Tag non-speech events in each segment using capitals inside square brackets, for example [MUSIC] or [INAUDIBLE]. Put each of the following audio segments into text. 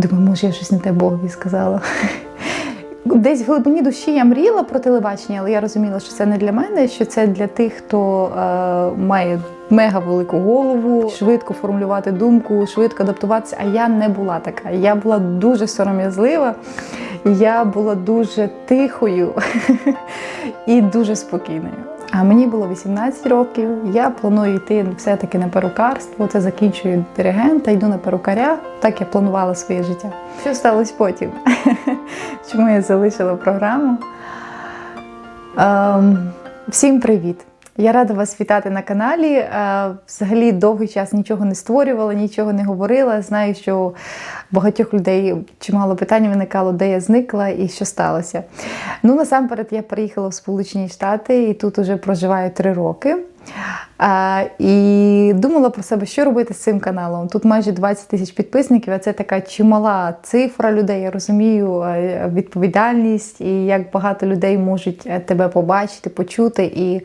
Думаю, може, я щось не те Богові сказала. Десь в глибині душі я мріяла про телебачення, але я розуміла, що це не для мене, що це для тих, хто е, має мега велику голову, швидко формулювати думку, швидко адаптуватися. А я не була така. Я була дуже сором'язлива, я була дуже тихою [LAUGHS] і дуже спокійною. А мені було 18 років. Я планую йти все-таки на перукарство. Це закінчую диригента, йду на перукаря. Так я планувала своє життя. Що сталося потім? [LAUGHS] Чому я залишила програму? Ем, всім привіт! Я рада вас вітати на каналі. Е, Взагалі довгий час нічого не створювала, нічого не говорила. Знаю, що у багатьох людей чимало питань виникало, де я зникла і що сталося. Ну, насамперед, я приїхала в Сполучені Штати і тут уже проживаю три роки. А, і думала про себе, що робити з цим каналом. Тут майже 20 тисяч підписників, а це така чимала цифра людей. Я розумію е, відповідальність і як багато людей можуть е, тебе побачити, почути. І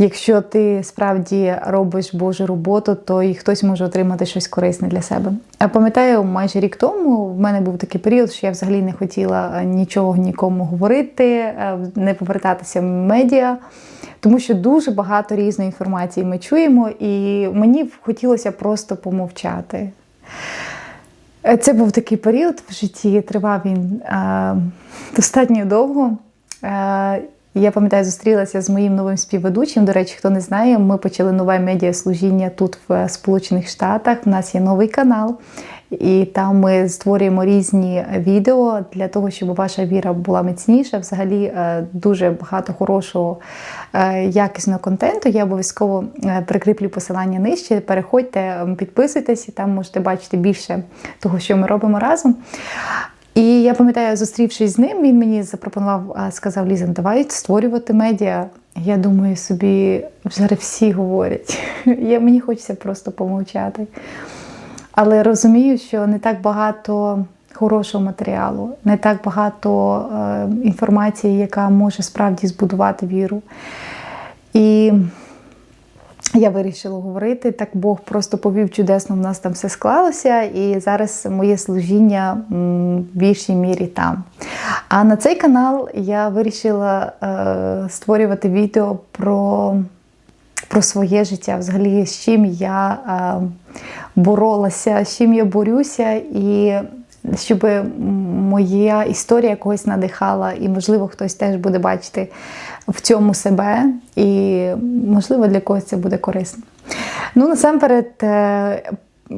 якщо ти справді робиш Божу роботу, то і хтось може отримати щось корисне для себе. А пам'ятаю, майже рік тому в мене був такий період, що я взагалі не хотіла е, нічого нікому говорити, не повертатися в медіа. Тому що дуже багато різної інформації ми чуємо, і мені хотілося просто помовчати. Це був такий період в житті, тривав він е, достатньо довго. Е, я пам'ятаю, зустрілася з моїм новим співведучим. До речі, хто не знає, ми почали нове медіаслужіння тут в Сполучених Штатах. У нас є новий канал, і там ми створюємо різні відео для того, щоб ваша віра була міцніша. Взагалі е, дуже багато хорошого е, якісного контенту. Я обов'язково е, прикріплю посилання нижче. Переходьте, підписуйтесь, і там можете бачити більше того, що ми робимо разом. І я пам'ятаю, зустрівшись з ним, він мені запропонував, сказав: Ліза, давай створювати медіа. Я думаю, собі вже всі говорять. [LAUGHS] Я, Мені хочеться просто помовчати. Але розумію, що не так багато хорошого матеріалу, не так багато е, інформації, яка може справді збудувати віру. І я вирішила говорити. Так Бог просто повів чудесно, в нас там все склалося, і зараз моє служіння в більшій мірі там. А на цей канал я вирішила е, створювати відео про про своє життя, взагалі, з чим я е, боролася, з чим я борюся, і щоб моя історія когось надихала, і, можливо, хтось теж буде бачити в цьому себе, і, можливо, для когось це буде корисно. Ну, насамперед, е,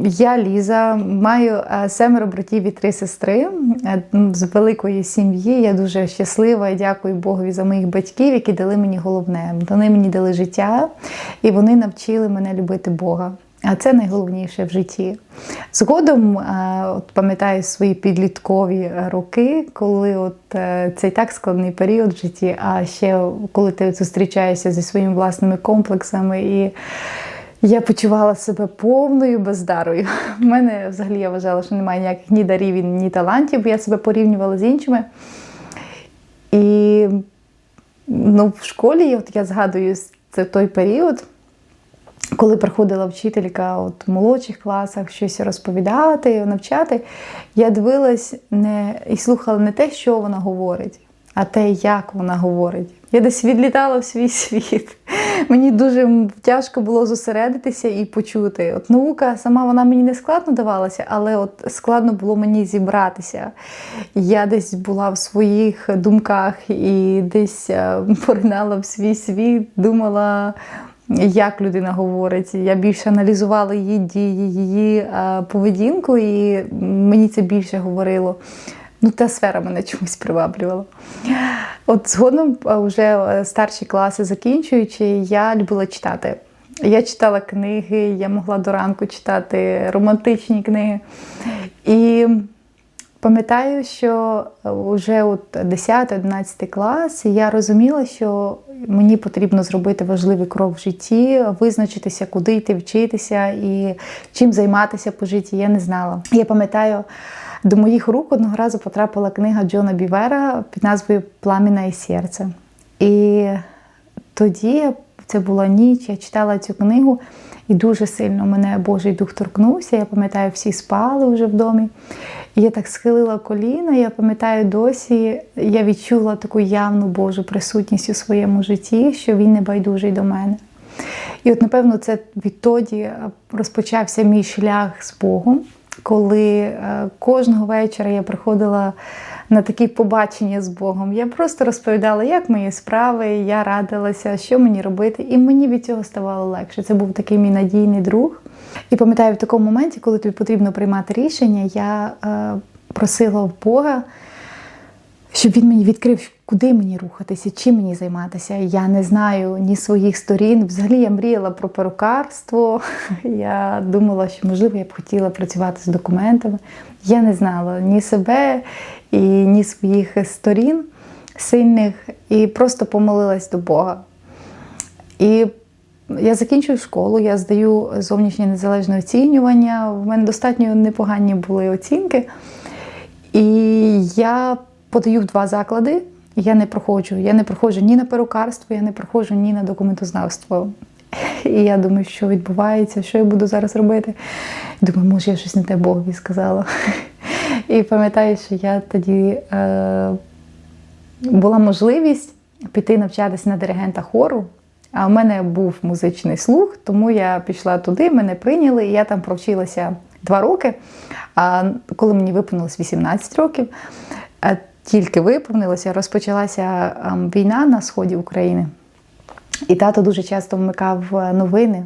я Ліза, маю е, семеро братів і три сестри е, з великої сім'ї. Я дуже щаслива і дякую Богові за моїх батьків, які дали мені головне. Вони мені дали життя, і вони навчили мене любити Бога. А це найголовніше в житті. Згодом, е, от пам'ятаю свої підліткові роки, коли от цей так складний період в житті, а ще коли ти зустрічаєшся зі своїми власними комплексами і я почувала себе повною бездарою. У мене взагалі я вважала, що немає ніяких ні дарів, ні талантів, бо я себе порівнювала з іншими. І ну, в школі от я згадую це той період, коли приходила вчителька от, в молодших класах щось розповідати, навчати, я дивилась не, і слухала не те, що вона говорить, а те, як вона говорить. Я десь відлітала в свій [LAUGHS] світ. Мені дуже тяжко було зосередитися і почути. От наука сама вона мені не складно давалася, але от складно було мені зібратися. Я десь була в своїх думках і десь е, [LAUGHS] поринала в свій світ, думала. Як людина говорить, я більше аналізувала її дії, її е, поведінку, і мені це більше говорило. Ну, та сфера мене чомусь приваблювала. От згодом, вже е, старші класи закінчуючи, я любила читати. Я читала книги, я могла до ранку читати романтичні книги. І пам'ятаю, що вже от 10-11 клас я розуміла, що мені потрібно зробити важливий крок в житті, визначитися, куди йти вчитися і чим займатися по житті. Я не знала. Я пам'ятаю. До моїх рук одного разу потрапила книга Джона Бівера під назвою Пламіна і серце. І тоді це була ніч, я читала цю книгу, і дуже сильно мене Божий дух торкнувся. Я пам'ятаю, всі спали вже в домі. І я так схилила коліна, я пам'ятаю досі, я відчула таку явну Божу присутність у своєму житті, що він не байдужий до мене. І от, напевно, це відтоді е, розпочався мій шлях з Богом, коли е, кожного вечора я приходила на такі побачення з Богом. Я просто розповідала, як мої справи, я радилася, що мені робити, і мені від цього ставало легше. Це був такий мій надійний друг. І пам'ятаю, в такому моменті, коли тобі потрібно приймати рішення, я е, просила в Бога, щоб він мені відкрив, куди мені рухатися, чим мені займатися. Я не знаю ні своїх сторін. Взагалі я мріяла про перукарство. [LAUGHS] Я думала, що можливо я б хотіла працювати з документами. Я не знала ні себе і ні своїх сторін сильних, і просто помолилась до Бога. І я закінчую школу, я здаю зовнішнє незалежне оцінювання. В мене достатньо непогані були оцінки. І я подаю в два заклади. Я не проходжу. Я не проходжу ні на перукарство, я не проходжу ні на документознавство. І я думаю, що відбувається, що я буду зараз робити. Думаю, може, я щось не те Богові сказала. І пам'ятаю, що я тоді е, була можливість піти навчатися на диригента хору. А в мене був музичний слух, тому я пішла туди, мене прийняли, і я там провчилася два роки. А коли мені виповнилось 18 років, е, тільки виповнилося, розпочалася ем, війна на сході України. І тато дуже часто вмикав е, новини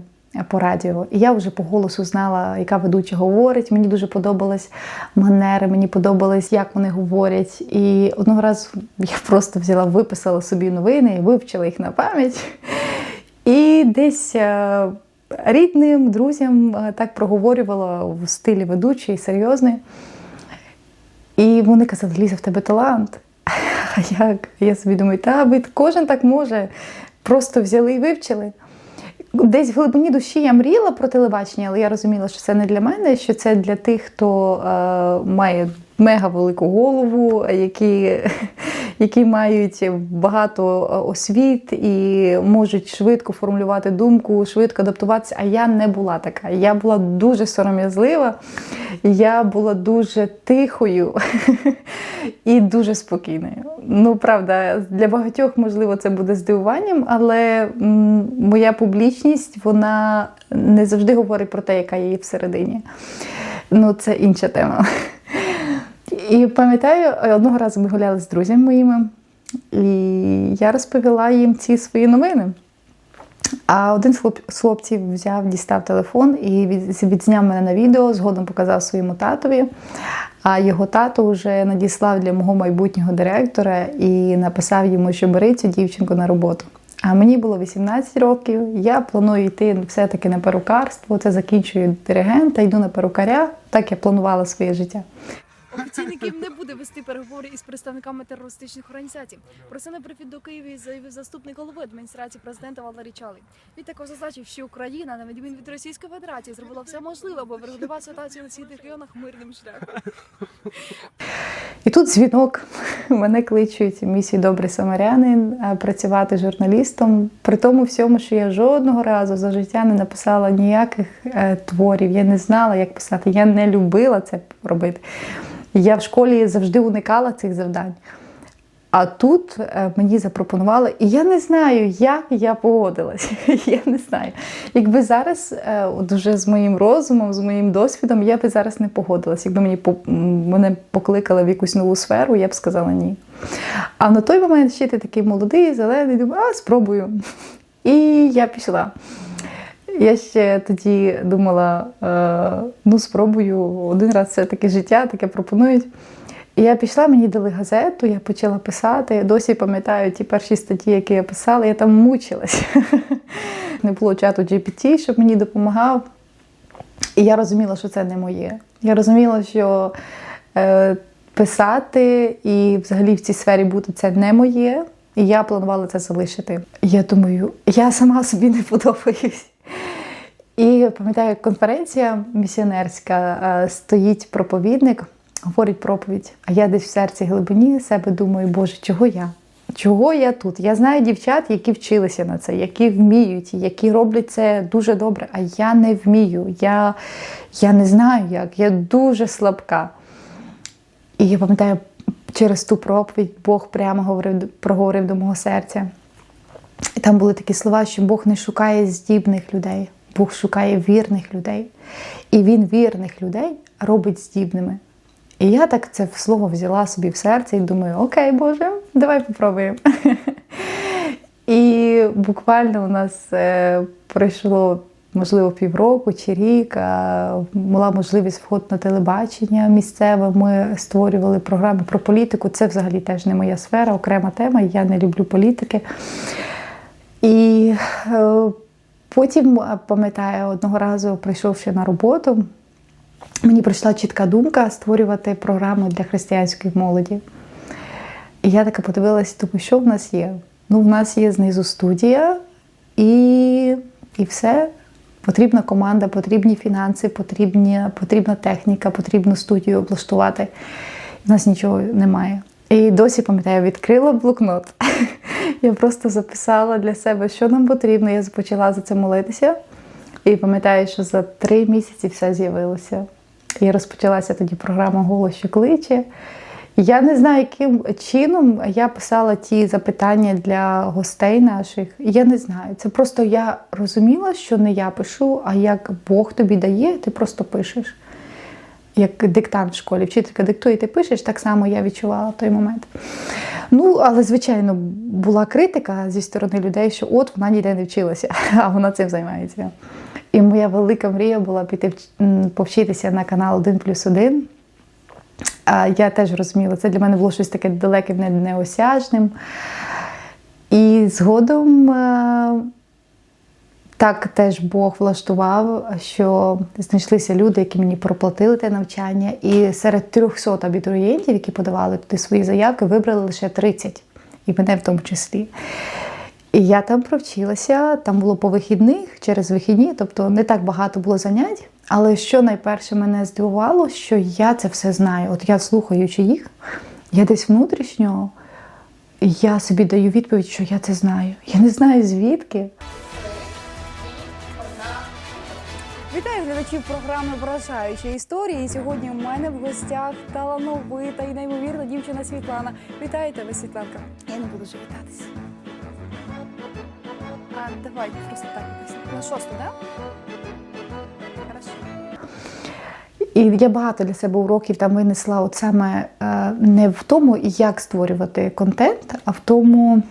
по радіо. І я вже по голосу знала, яка ведуча говорить. Мені дуже подобались манери, мені подобалось, як вони говорять. І одного разу [LAUGHS] я просто взяла, виписала собі новини і вивчила їх на пам'ять. І десь е, рідним, друзям е, так проговорювала в стилі ведучої, серйозної. І вони казали, Ліза, в тебе талант. [LAUGHS] А як? Я собі думаю, та кожен так може. Просто взяли і вивчили. Десь в глибині душі я мріяла про телебачення, але я розуміла, що це не для мене, що це для тих, хто е, має мега велику голову, які, які мають багато освіт і можуть швидко формулювати думку, швидко адаптуватися. А я не була така. Я була дуже сором'язлива, я була дуже тихою [LAUGHS] і дуже спокійною. Ну, правда, для багатьох, можливо, це буде здивуванням, але моя публічність вона не завжди говорить про те, яка є всередині. Ну, це інша тема. І пам'ятаю, одного разу ми гуляли з друзями моїми, і я розповіла їм ці свої новини. А один з хлопців взяв, дістав телефон і відзняв мене на відео, згодом показав своєму татові. А його тато вже надіслав для мого майбутнього директора і написав йому, що бери цю дівчинку на роботу. А мені було 18 років. Я планую йти все-таки на перукарство. Це закінчую диригента, йду на перукаря. Так я планувала своє життя. Офіційний Київ не буде вести переговори із представниками терористичних організацій. Про це на прифід до Києві заявив заступник голови адміністрації президента Валерій Чалий. Він також зазначив, що Україна, на відміну від Російської Федерації, зробила все можливе, аби врегулювати ситуацію на східних районах мирним шляхом. І тут дзвінок. Мене кличуть місії Добрий Самарянин працювати журналістом. При тому всьому, що я жодного разу за життя не написала ніяких е, творів. Я не знала, як писати. Я не любила це робити. Я в школі завжди уникала цих завдань. А тут е, мені запропонували, і я не знаю, як я погодилася. [LAUGHS] Я не знаю. Якби зараз, е, от вже з моїм розумом, з моїм досвідом, я би зараз не погодилася. Якби мені мене покликали в якусь нову сферу, я б сказала ні. А на той момент ще ти такий молодий, зелений, думаю, а спробую. [LAUGHS] І я пішла. Я ще тоді думала, е, ну спробую один раз це таке життя, таке пропонують. І я пішла, мені дали газету, я почала писати. Досі пам'ятаю ті перші статті, які я писала, я там мучилась. [LAUGHS] Не було чату GPT, щоб мені допомагав. І я розуміла, що це не моє. Я розуміла, що е, писати і взагалі в цій сфері бути це не моє. І я планувала це залишити. Я думаю, я сама собі не подобаюсь. І пам'ятаю, конференція місіонерська е, стоїть проповідник, говорить проповідь. А я десь в серці глибині себе думаю, Боже, чого я? Чого я тут? Я знаю дівчат, які вчилися на це, які вміють, які роблять це дуже добре. А я не вмію. Я, Я не знаю як. Я дуже слабка. І я пам'ятаю, через ту проповідь Бог прямо говорив, проговорив до мого серця. І там були такі слова, що Бог не шукає здібних людей, Бог шукає вірних людей. І Він вірних людей робить здібними. І я так це слово взяла собі в серце і думаю, окей, Боже, давай попробуємо. [LAUGHS] І буквально у нас е, пройшло, можливо, півроку чи рік. Була можливість вход на телебачення місцеве. Ми створювали програми про політику. Це взагалі теж не моя сфера, окрема тема. Я не люблю політики. І е, потім, е, пам'ятаю, одного разу, прийшовши на роботу, мені прийшла чітка думка створювати програму для християнської молоді. І я така подивилася, думаю, що в нас є? Ну, в нас є знизу студія, і, і все. Потрібна команда, потрібні фінанси, потрібні, потрібна техніка, потрібну студію облаштувати. У нас нічого немає. І досі пам'ятаю, відкрила блокнот. [LAUGHS] Я просто записала для себе, що нам потрібно. Я почала за це молитися. І пам'ятаю, що за три місяці все з'явилося. І розпочалася тоді програма Голос що кличе. Я не знаю, яким чином я писала ті запитання для гостей наших. Я не знаю. Це просто я розуміла, що не я пишу, а як Бог тобі дає, ти просто пишеш. Як диктант в школі, вчителька диктує, ти пишеш, так само я відчувала той момент. Ну, але, звичайно, була критика зі сторони людей, що от вона ніде не вчилася, [LAUGHS] а вона цим займається. І моя велика мрія була піти повчитися на канал 1 плюс 1. Я теж розуміла, це для мене було щось таке далеке, неосяжним. І згодом так теж Бог влаштував, що знайшлися люди, які мені проплатили те навчання. І серед 300 абітурієнтів, які подавали туди свої заявки, вибрали лише 30, і мене в тому числі. І я там провчилася, там було по вихідних, через вихідні, тобто не так багато було занять. Але що найперше мене здивувало, що я це все знаю. От я слухаючи їх, я десь внутрішньо я собі даю відповідь, що я це знаю. Я не знаю звідки. Вітаю глядачів програми Вражаючі історії. І сьогодні у мене в гостях талановита і неймовірна дівчина Світлана. Вітаю тебе, Світланка. Я не буду вже вітатися. А давай просто так якось. На шосту, так? Хорошо. І я багато для себе уроків там винесла от саме е, не в тому, як створювати контент, а в тому,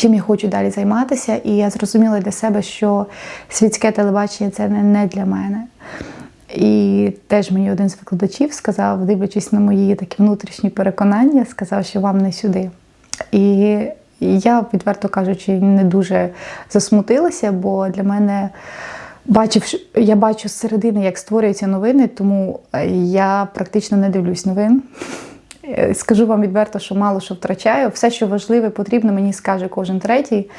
чим я хочу далі займатися. І я зрозуміла для себе, що світське телебачення це не, для мене. І теж мені один з викладачів сказав, дивлячись на мої такі внутрішні переконання, сказав, що вам не сюди. І я, відверто кажучи, не дуже засмутилася, бо для мене бачив, я бачу з середини, як створюються новини, тому я практично не дивлюсь новин. Скажу вам відверто, що мало що втрачаю. Все, що важливе, потрібно, мені скаже кожен третій.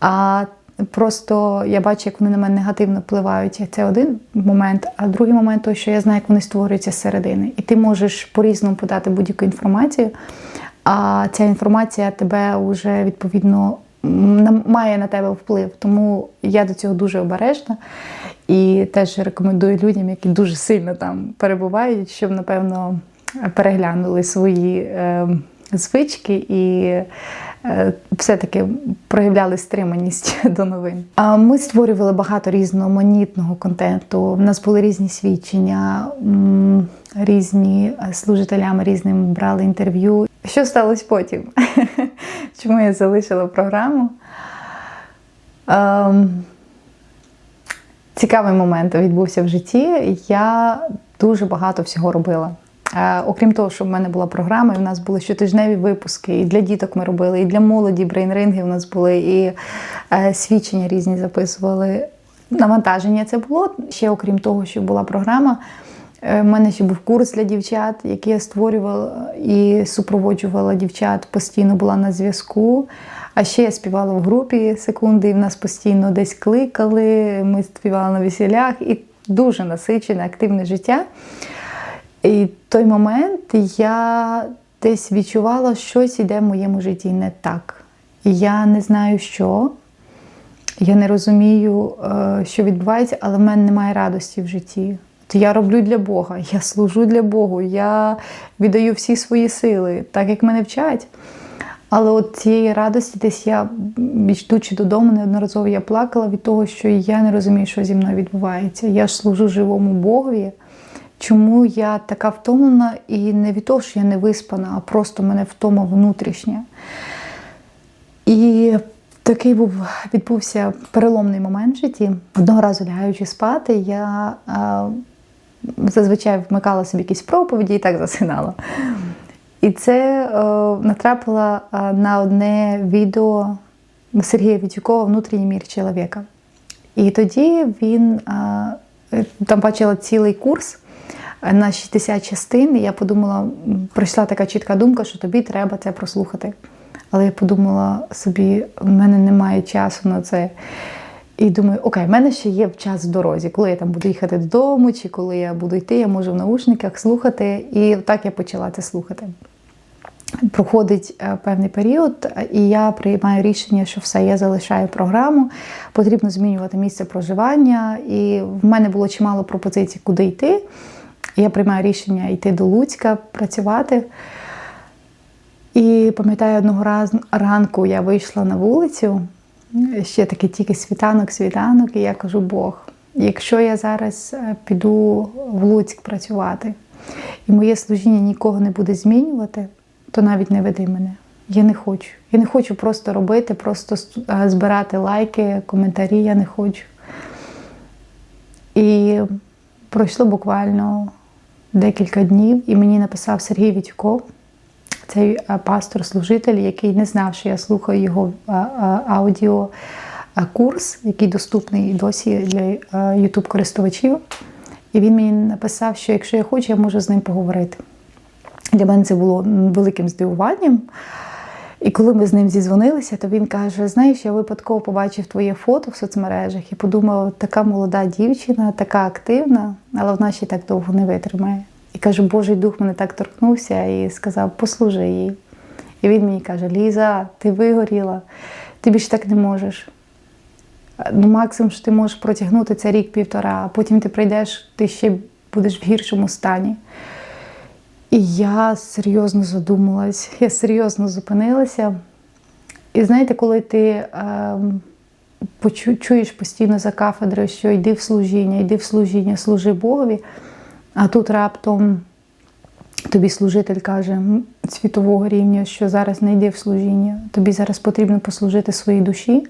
А просто я бачу, як вони на мене негативно впливають. Це один момент. А другий момент, то, що я знаю, як вони створюються з середини. І ти можеш по-різному подати будь-яку інформацію. А ця інформація тебе вже відповідно має на тебе вплив. Тому я до цього дуже обережна і теж рекомендую людям, які дуже сильно там перебувають, щоб напевно переглянули свої е, звички і е, все-таки проявляли стриманість [LAUGHS] до новин. Ми створювали багато різноманітного контенту. У нас були різні свідчення, різні служителям різним брали інтерв'ю. Що сталося потім? [LAUGHS] Чому я залишила програму? Ем, цікавий момент відбувся в житті. Я дуже багато всього робила. Е, окрім того, що в мене була програма, і в нас були щотижневі випуски, і для діток ми робили, і для молоді брейнринги у нас були, і е, свідчення різні записували. Навантаження це було. Ще окрім того, що була програма. У е, мене ще був курс для дівчат, який я створювала і супроводжувала дівчат, постійно була на зв'язку. А ще я співала в групі секунди, і в нас постійно десь кликали, ми співали на весілях, і дуже насичене, активне життя. І той момент я десь відчувала, що щось іде в моєму житті не так. І я не знаю, що. Я не розумію, що відбувається, але в мене немає радості в житті. Тобто я роблю для Бога, я служу для Бога, я віддаю всі свої сили, так як мене вчать. Але от цієї радості десь я, йдучи додому, неодноразово я плакала від того, що я не розумію, що зі мною відбувається. Я ж служу живому Богові. Чому я така втомлена і не від того, що я не виспана, а просто мене втома внутрішня. І такий був відбувся переломний момент в житті. Одного разу лягаючи спати, я а, зазвичай вмикала собі якісь проповіді і так засинала. І це е, натрапила е, на одне відео Сергія Вітюкова Внутрішній мір чоловіка. І тоді він е, там бачила цілий курс на 60 частин, я подумала, прийшла така чітка думка, що тобі треба це прослухати. Але я подумала собі, в мене немає часу на це. І думаю, окей, в мене ще є час в дорозі, коли я там буду їхати додому, чи коли я буду йти, я можу в наушниках слухати. І так я почала це слухати. Проходить е, певний період, і я приймаю рішення, що все, я залишаю програму, потрібно змінювати місце проживання. І в мене було чимало пропозицій, куди йти. Я приймаю рішення йти до Луцька, працювати. І пам'ятаю, одного разу ранку я вийшла на вулицю, ще таки тільки світанок, світанок, і я кажу: Бог, якщо я зараз е, піду в Луцьк працювати, і моє служіння нікого не буде змінювати, то навіть не веди мене. Я не хочу. Я не хочу просто робити, просто е, збирати лайки, коментарі. Я не хочу. І пройшло буквально декілька днів, і мені написав Сергій Вітюков, цей е, пастор-служитель, який не знав, що я слухаю його е, е, аудіо е, курс, який доступний досі для youtube користувачів. І він мені написав, що якщо я хочу, я можу з ним поговорити. Для мене це було великим здивуванням. І коли ми з ним зізвонилися, то він каже: Знаєш, я випадково побачив твоє фото в соцмережах і подумав, така молода дівчина, така активна, але вона ще так довго не витримає. І каже, Божий дух мене так торкнувся і сказав, послужи їй. І він мені каже: Ліза, ти вигоріла, ти більше так не можеш. Ну, максимум, що ти можеш протягнути це рік-півтора, а потім ти прийдеш, ти ще будеш в гіршому стані. І я серйозно задумалась, я серйозно зупинилася. І знаєте, коли ти е, почу, чуєш постійно за кафедрою, що йди в служіння, йди в служіння, служи Богові, а тут раптом тобі служитель каже світового рівня, що зараз не йди в служіння, тобі зараз потрібно послужити своїй душі,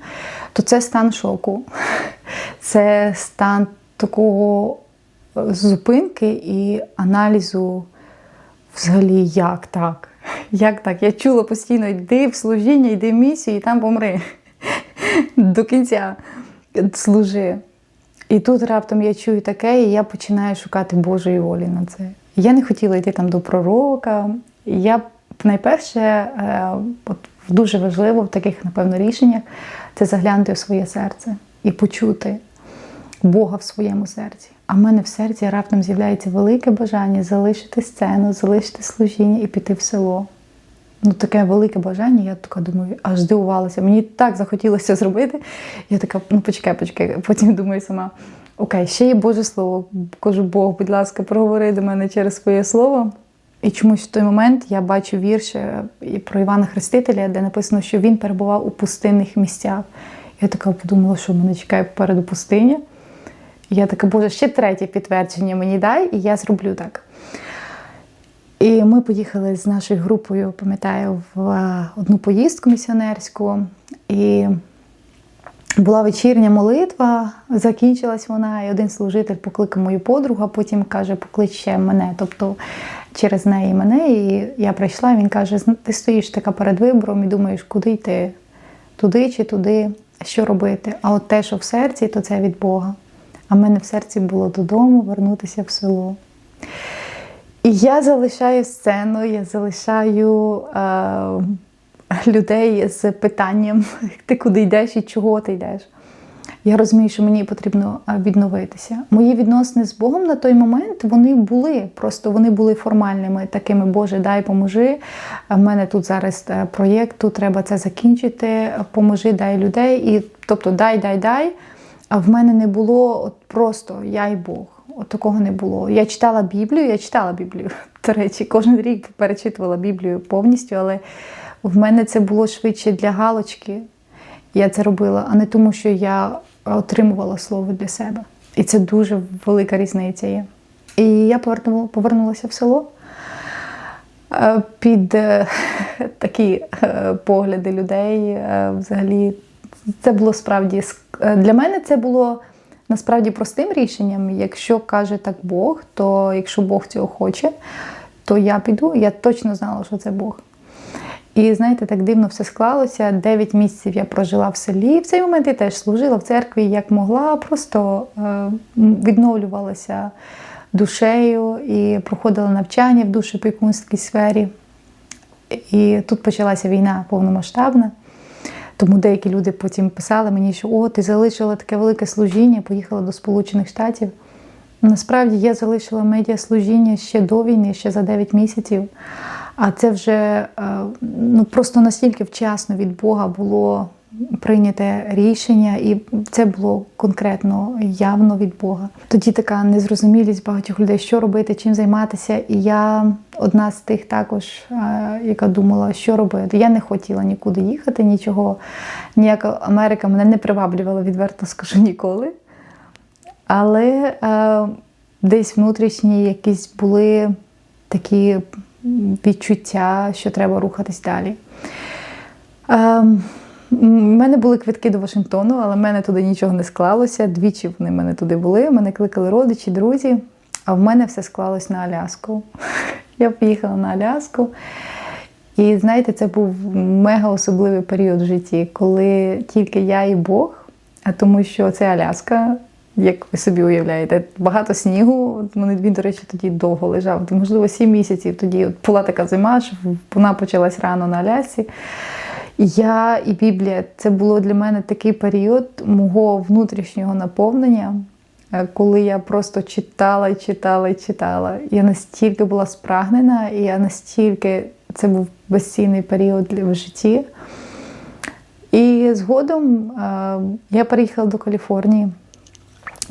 то це стан шоку. [LAUGHS] Це стан такого е, зупинки і аналізу. Взагалі, як так? [LAUGHS] Як так? Я чула постійно, йди в служіння, йди в місію і там помри. [LAUGHS] До кінця служи. І тут раптом я чую таке, і я починаю шукати Божої волі на це. Я не хотіла йти там до пророка. Я найперше, е, от дуже важливо в таких, напевно, рішеннях це заглянути в своє серце і почути Бога в своєму серці. А в мене в серці раптом з'являється велике бажання залишити сцену, залишити служіння і піти в село. Ну, таке велике бажання, я така думаю, аж здивувалася. Мені так захотілося зробити. Я така, ну почекай, почекай. Потім думаю сама: окей, ще є Боже Слово. Кажу, Бог, будь ласка, проговори до мене через своє слово. І чомусь в той момент я бачу вірш е, про Івана Хрестителя, де написано, що він перебував у пустинних місцях. Я така подумала, що мене чекає попереду пустиня. Я така, Боже, ще третє підтвердження мені дай, і я зроблю так. І ми поїхали з нашою групою, пам'ятаю, в е, одну поїздку місіонерську. І була вечірня молитва, закінчилась вона, і один служитель покликав мою подругу, а потім каже, поклич ще мене. Тобто через неї мене. І я прийшла, і він каже: ти стоїш така перед вибором і думаєш, куди йти? Туди чи туди, що робити? А от те, що в серці, то це від Бога. А в мене в серці було додому вернутися в село. І я залишаю сцену, я залишаю е, людей з питанням, [LAUGHS] ти куди йдеш і чого ти йдеш. Я розумію, що мені потрібно е, відновитися. Мої відносини з Богом на той момент вони були, просто вони були формальними, такими, Боже, дай, поможи. В мене тут зараз е, проєкт, тут треба це закінчити, поможи, дай людей. І, тобто дай, дай, дай. А в мене не було от просто я і Бог. Такого не було. Я читала Біблію, я читала Біблію. [LAUGHS] До речі, кожен рік перечитувала Біблію повністю, але в мене це було швидше для галочки. Я це робила, а не тому, що я отримувала слово для себе. І це дуже велика різниця є. І я повернула, повернулася в село е, під е, [LAUGHS] такі е, погляди людей. Взагалі, це було справді для мене це було насправді простим рішенням. Якщо каже так Бог, то якщо Бог цього хоче, то я піду. Я точно знала, що це Бог. І знаєте, так дивно все склалося. Дев'ять місяців я прожила в селі. В цей момент я теж служила в церкві як могла, просто е, відновлювалася душею і проходила навчання в душепікунській сфері. І тут почалася війна повномасштабна. Тому деякі люди потім писали мені, що о, ти залишила таке велике служіння, поїхала до Сполучених Штатів. Насправді я залишила медіаслужіння ще до війни, ще за 9 місяців. А це вже е, ну, просто настільки вчасно від Бога було прийняте рішення, і це було конкретно явно від Бога. Тоді така незрозумілість багатьох людей, що робити, чим займатися. І я одна з тих також, е, яка думала, що робити. Я не хотіла нікуди їхати, нічого. Ніяка Америка мене не приваблювала, відверто скажу ніколи. Але е, десь внутрішні якісь були такі відчуття, що треба рухатись далі. Е, у мене були квитки до Вашингтону, але в мене туди нічого не склалося. Двічі вони мене туди були. Мене кликали родичі, друзі, а в мене все склалось на Аляску. [LAUGHS] Я поїхала на Аляску. І знаєте, це був мега особливий період в житті, коли тільки я і Бог, а тому що це Аляска, як ви собі уявляєте, багато снігу. Він, до речі, тоді довго лежав, можливо, сім місяців. Тоді була така зима, що вона почалась рано на Алясці. Я і Біблія це було для мене такий період мого внутрішнього наповнення, е, коли я просто читала і читала і читала. Я настільки була спрагнена, і я настільки це був безцінний період в житті. І згодом е, я переїхала до Каліфорнії.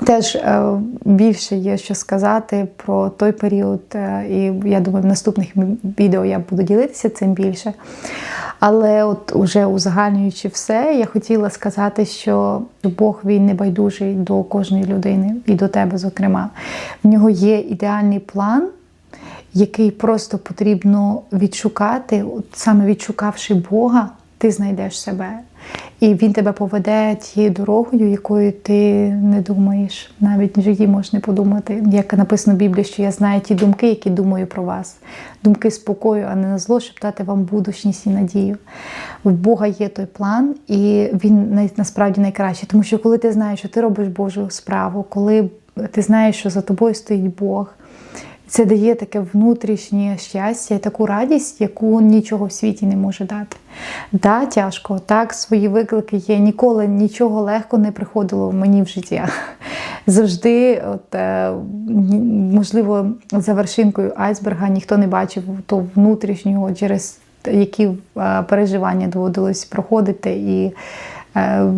Теж е, більше є що сказати про той період, і я думаю, в наступних відео я буду ділитися цим більше. Але от уже узагальнюючи все, я хотіла сказати, що Бог він не байдужий до кожної людини і до тебе, зокрема. В нього є ідеальний план, який просто потрібно відшукати. От саме відшукавши Бога, ти знайдеш себе. І він тебе поведе тією дорогою, якою ти не думаєш. Навіть можеш не подумати. Як написано в Біблії, що я знаю ті думки, які думаю про вас. Думки спокою, а не на зло, щоб дати вам будучність і надію. В Бога є той план, і він насправді найкращий. Тому що коли ти знаєш, що ти робиш Божу справу, коли ти знаєш, що за тобою стоїть Бог. Це дає таке внутрішнє щастя таку радість, яку нічого в світі не може дати. Да, тяжко, так, свої виклики є. Ніколи нічого легко не приходило мені в життя. Завжди, от, е, можливо, за вершинкою айсберга ніхто не бачив то внутрішнього, через які е, переживання доводилось проходити і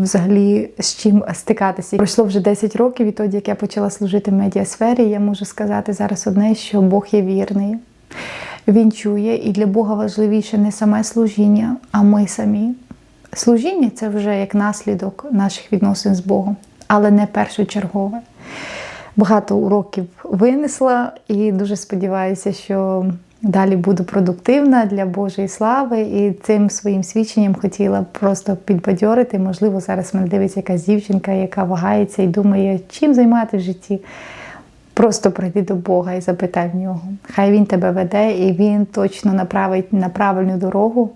взагалі з чим стикатися. Пройшло вже 10 років відтоді, як я почала служити в медіасфері. Я можу сказати зараз одне, що Бог є вірний. Він чує, і для Бога важливіше не саме служіння, а ми самі. Служіння це вже як наслідок наших відносин з Богом, але не першочергове. Багато уроків винесла і дуже сподіваюся, що далі буду продуктивна для Божої слави. І цим своїм свідченням хотіла просто підбадьорити. Можливо, зараз мене дивиться якась дівчинка, яка вагається і думає, чим займати в житті. Просто прийди до Бога і запитай в нього. Хай він тебе веде, і він точно направить на правильну дорогу.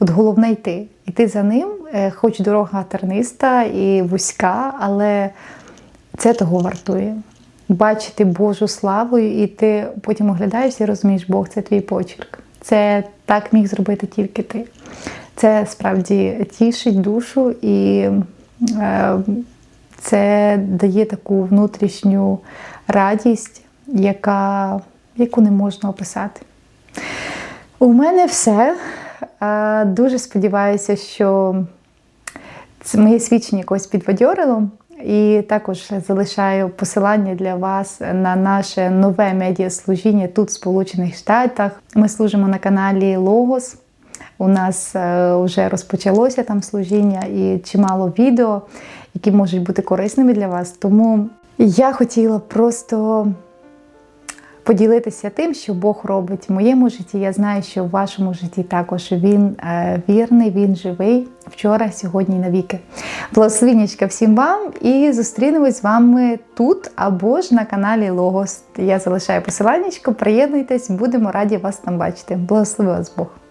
От головне йти. Іти за ним, е, хоч дорога терниста і вузька, але це того вартує. Бачити Божу славу, і ти потім оглядаєшся і розумієш, Бог це твій почерк. Це так міг зробити тільки ти. Це справді тішить душу і е, це дає таку внутрішню радість, яка, яку не можна описати. У мене все. Е, Дуже сподіваюся, що моє свідчення когось підбадьорило. І також залишаю посилання для вас на наше нове медіаслужіння тут, в Сполучених Штатах. Ми служимо на каналі Логос. У нас е, вже розпочалося там служіння і чимало відео, які можуть бути корисними для вас. Тому я хотіла просто поділитися тим, що Бог робить в моєму житті. Я знаю, що в вашому житті також він е, вірний, він живий вчора, сьогодні навіки. Благословіннячка всім вам і зустрінемось з вами тут або ж на каналі Логос. Я залишаю посиланнячко, приєднуйтесь, будемо раді вас там бачити. Благослови вас Бог!